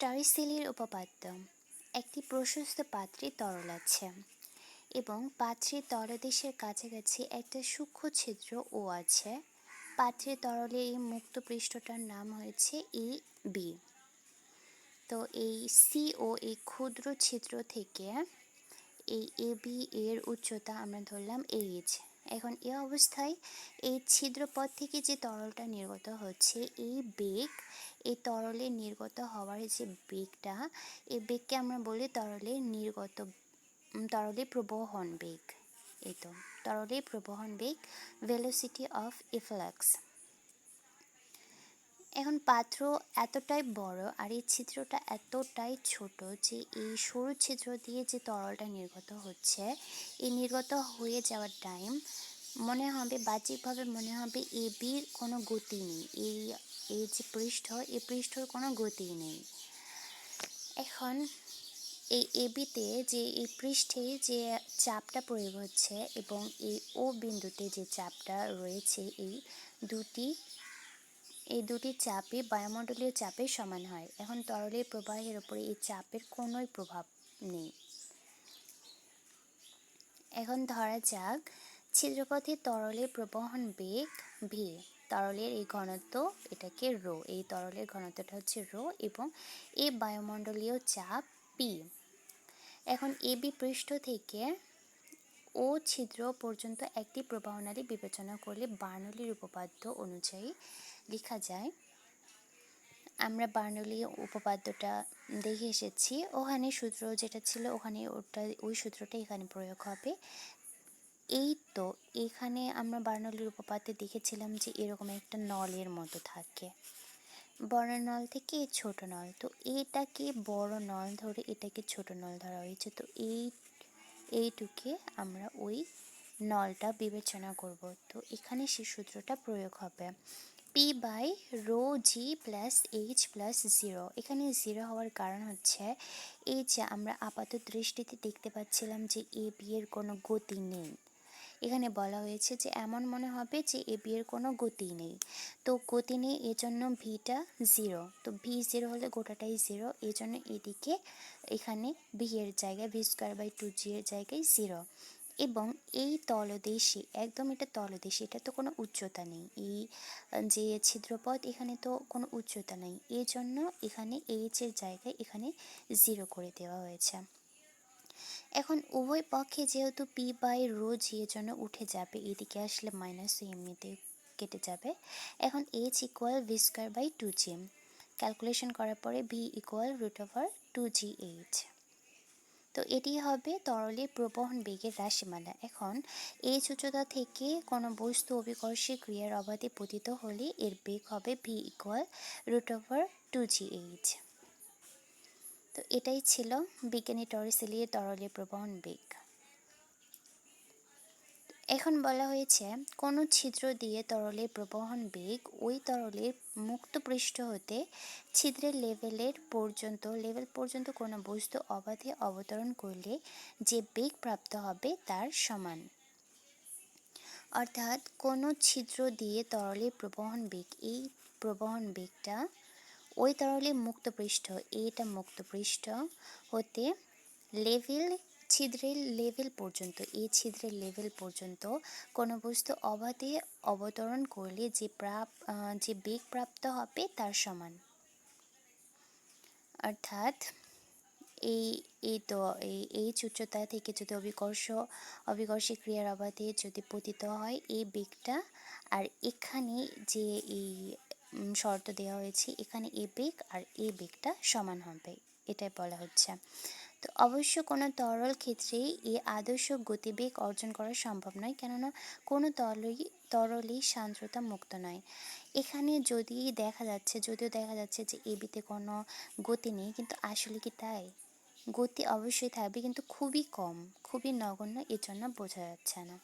টারিসেলির উপপাদ্য। একটি প্রশস্ত পাত্রে তরল আছে এবং পাত্রের তলদেশের কাছাকাছি একটা সূক্ষ্ম ছিদ্র ও আছে। পাত্রের তরলে এই মুক্ত পৃষ্ঠটার নাম হয়েছে এ বি। তো এই সি ও এই ক্ষুদ্র ছিদ্র থেকে এই এ বি এর উচ্চতা আমরা ধরলাম এইচ। এখন এ অবস্থায় এই ছিদ্রপথ থেকে যে তরলটা নির্গত হচ্ছে, এই বেগ, এই তরলে নির্গত হওয়ার যে বেগটা, এই বেগকে আমরা বলি তরলের নির্গত তরলে প্রবহন বেগ। এই তো, তরলে প্রবহন বেগ ভেলোসিটি অফ ইফ্লাক্স এখন পাত্র এতটাই বড় আর এই ছিদ্রটা এতটাই ছোট যে এই সরু ছিদ্র দিয়ে যে তরলটা নির্গত হচ্ছে, এই নির্গত হয়ে যাওয়ার টাইম মনে হবে, বাহ্যিকভাবে মনে হবে এ বির কোনো গতি নেই। এই এই যে পৃষ্ঠ, এই পৃষ্ঠর কোনো গতি নেই। এখন এই এবিতে যে এই পৃষ্ঠে যে চাপটা প্রয়োগ হচ্ছে এবং এই ও বিন্দুতে যে চাপটা রয়েছে, এই দুটি এই দুটি চাপই বায়ুমণ্ডলীয় চাপের সমান হয়। এখন তরলের প্রবাহের উপরে এই চাপের কোনোই প্রভাব নেই। এখন ধরা যাক, ছিদ্রপথে তরলের প্রবহন বেগ ভি তরলের এই ঘনত্ব এটাকে রো। এই তরলের ঘনত্বটা হচ্ছে রো এবং এই বায়ুমণ্ডলীয় চাপ পি এখন এবি পৃষ্ঠ থেকে ও ছিদ্র পর্যন্ত একটি প্রবাহনালী বিবেচনা করলে বার্নলির উপপাদ্য অনুযায়ী লেখা যায়। আমরা বার্নলি উপপাদ্যটা দেখে এসেছি। ওখানে সূত্র যেটা ছিল, ওখানে ওটা, ওই সূত্রটা এখানে প্রয়োগ হবে। এই তো, এখানে আমরা বার্নলির উপপাদ্যে দেখেছিলাম যে এরকম একটা নলের মতো থাকে। বড় নল থেকে ছোট নল। তো এটাকে বড় নল ধরে এটাকে ছোট নল ধরা হয়েছে। তো এই, এইটুকে আমরা ওই নলটা বিবেচনা করব। তো এখানে সে সূত্রটা প্রয়োগ হবে। P by rho G plus H plus zero এখানে জিরো হওয়ার কারণ হচ্ছে, এই যে আমরা আপাত দৃষ্টিতে দেখতে পাচ্ছিলাম যে এ বি এর কোনো গতি নেই। এখানে বলা হয়েছে যে এমন মনে হবে যে এ বি এর কোনো গতি নেই। তো গতি নেই এজন্য ভিটা জিরো তো ভি জিরো হলে গোটাটাই জিরো এজন্য এদিকে এখানে ভি জায়গায় V square by two G এর জায়গায় জিরো এবং এই তলদেশে, একদম এটা তলদেশে, এটা তো কোনো উচ্চতা নেই। এই যে ছিদ্রপথ, এখানে তো কোনো উচ্চতা নেই। এই জন্য এখানে এইচের জায়গায় এখানে জিরো করে দেওয়া হয়েছে। এখন উভয় পক্ষে যেহেতু পি বাই রো জি এর জন্য উঠে যাবে, এদিকে আসলে মাইনাস এমনিতে কেটে যাবে। এখন H equal V square by two G calculation করার পরে V equal root over two G H তো এটি হবে তরলের প্রবহন বেগের রাশিমালা। এখন, এই উচ্চতা থেকে কোনো বস্তু অভিকর্ষে ক্রিয়ার অবাধে পতিত হলে এর বেগ হবে V equal root over two G H তো এটাই ছিল বিজ্ঞানী টরিসেলিয়ে তরলের প্রবহন বেগ। এখন বলা হয়েছে, কোনো ছিদ্র দিয়ে তরলের প্রবহন বেগ ওই তরলের মুক্ত পৃষ্ঠ হতে ছিদ্রের লেভেলের পর্যন্ত, লেভেল পর্যন্ত কোনো বস্তু অবাধে অবতরণ করলে যে বেগ প্রাপ্ত হবে তার সমান। অর্থাৎ কোনো ছিদ্র দিয়ে তরলের প্রবহন বেগ, এই প্রবহন বেগটা ওই তরলের মুক্ত পৃষ্ঠ এটা মুক্ত পৃষ্ঠ হতে লেভেল ছিদ্রের লেভেল পর্যন্ত, এই ছিদ্রের লেভেল পর্যন্ত কোনো বস্তু অবাধে অবতরণ করলে যে প্রাপ যে বেগ প্রাপ্ত হবে তার সমান। অর্থাৎ এই এই তো, এই এই উচ্চতা থেকে যদি অভিকর্ষ, অভিকর্ষী ক্রিয়ার অবাধে যদি পতিত হয়, এই বেগটা আর এখানে যে এই শর্ত দেওয়া হয়েছে, এখানে এ বেগ আর এ বেগটা সমান হবে, এটাই বলা হচ্ছে। তো অবশ্য কোনো তরল ক্ষেত্রেই এই আদর্শ গতিবেগ অর্জন করা সম্ভব নয়, কেননা কোনো তরলই তরলই সান্দ্রতা মুক্ত নয়। এখানে যদি দেখা যাচ্ছে, যদিও দেখা যাচ্ছে যে এবিতে কোনো গতি নেই, কিন্তু আসলে কি তাই? গতি অবশ্যই থাকবে, কিন্তু খুবই কম, খুবই নগণ্য এর জন্য বোঝা যাচ্ছে না।